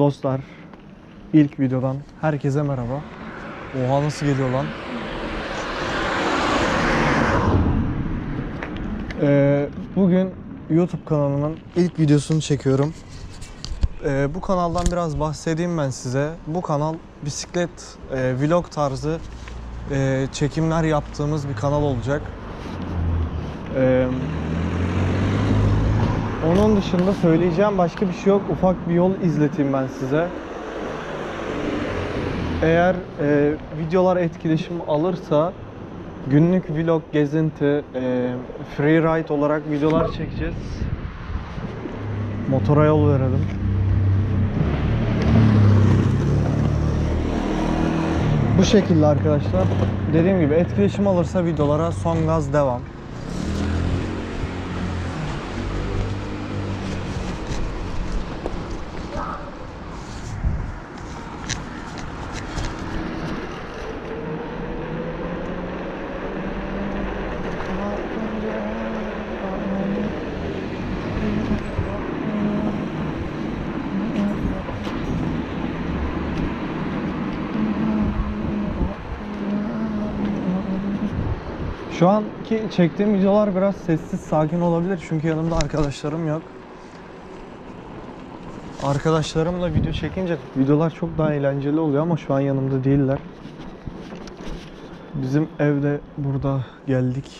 Dostlar, ilk videodan herkese merhaba. Oha nasıl geliyor lan? Ee, bugün YouTube kanalımın ilk videosunu çekiyorum. Ee, bu kanaldan biraz bahsedeyim ben size. Bu kanal bisiklet e, vlog tarzı e, çekimler yaptığımız bir kanal olacak. Ee, onun dışında söyleyeceğim başka bir şey yok. Ufak bir yol izleteyim ben size. Eğer e, videolar etkileşim alırsa günlük vlog, gezinti, e, free ride olarak videolar çekeceğiz. Motora yol verelim. Bu şekilde arkadaşlar. Dediğim gibi etkileşim alırsa videolara son gaz devam. Şu anki çektiğim videolar biraz sessiz, sakin olabilir çünkü yanımda arkadaşlarım yok. Arkadaşlarımla video çekince videolar çok daha eğlenceli oluyor ama şu an yanımda değiller. Bizim evde burada geldik.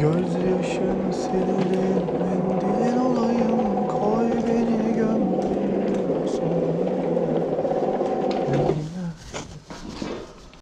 Gözyaşın sildi mendilin